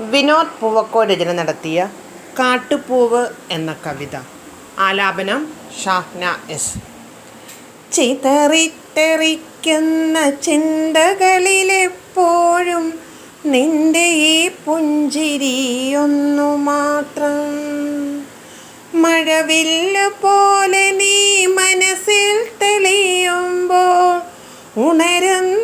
വിനോദ് പൂവക്കോ രചന നടത്തിയ കാട്ടുപൂവ് എന്ന കവിത. ആലാപനം ഷാഹ്ന എസ്. ചിതറിത്തെറിക്കുന്ന ചിന്തകളിലെപ്പോഴും നിന്റെ ഈ പുഞ്ചിരിയൊന്നു മാത്രം. മഴവില്ല് പോലെ നീ മനസ്സിൽ തെളിയുമ്പോൾ ഉണരുന്നു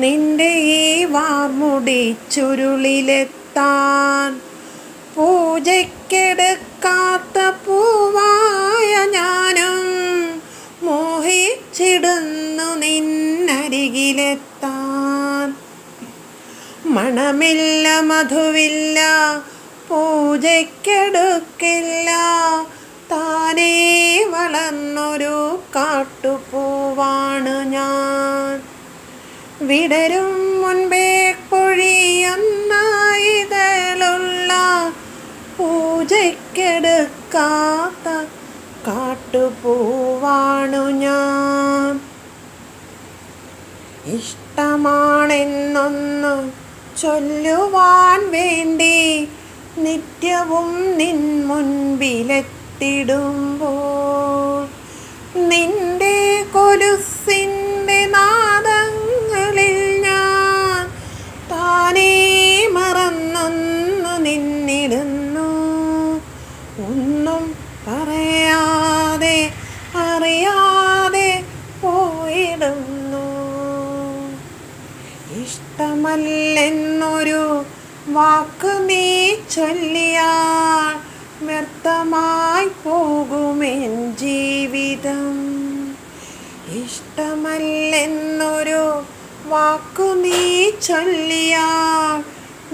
നിന്റെ ഈ വാർമുടി ചുരുളിലെത്താൻ പൂജയ്ക്കെടുക്കാത്ത പൂവായ ഞാനും മോഹിച്ചിടുന്നു നിന്നരികിലെത്താൻ. മണമില്ല മധുവില്ല പൂജയ്ക്കെടുക്കില്ല താനേ വളർന്നൊരു കാട്ടുപൂവാണ് ഞാൻ. വിടരും മുൻപേ ഇതളുള്ള പൂജയ്ക്കെടുക്കാത്ത കാട്ടുപൂവാണു ഞാൻ. ഇഷ്ടമാണെന്നൊന്നു ചൊല്ലുവാൻ വേണ്ടി നിത്യവും നിൻ മുൻപിലെത്തിടുമ്പോൾ നിന്റെ കൊലുസിന്റെ അറിയാതെ പോയിടുന്നു. ഇഷ്ടമല്ലെന്നൊരു വാക്ക് നീ ചൊല്ലിയാൽ വ്യർത്ഥമായി പോകുമെൻ ജീവിതം. ഇഷ്ടമല്ലെന്നൊരു വാക്കു നീ ചൊല്ലിയാൽ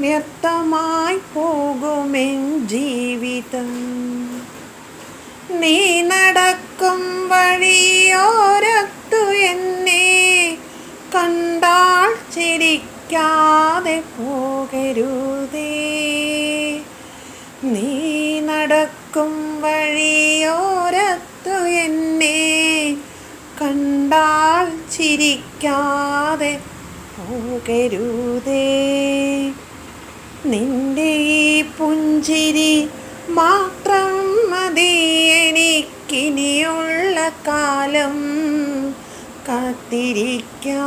വ്യർത്ഥമായി പോകുമെൻ ജീവിതം. നീ നടക്കും വഴിയോരത്തു എന്നെ കണ്ടാൽ ചിരിക്കാതെ പോകരുതേ. നീ നടക്കും വഴിയോരത്തു എന്നെ കണ്ടാൽ ചിരിക്കാതെ പോകരുതേ. നിന്റെ ഈ പുഞ്ചിരി മതി എനിക്കിനിയുള്ള കാലം കാത്തിരിക്കാം.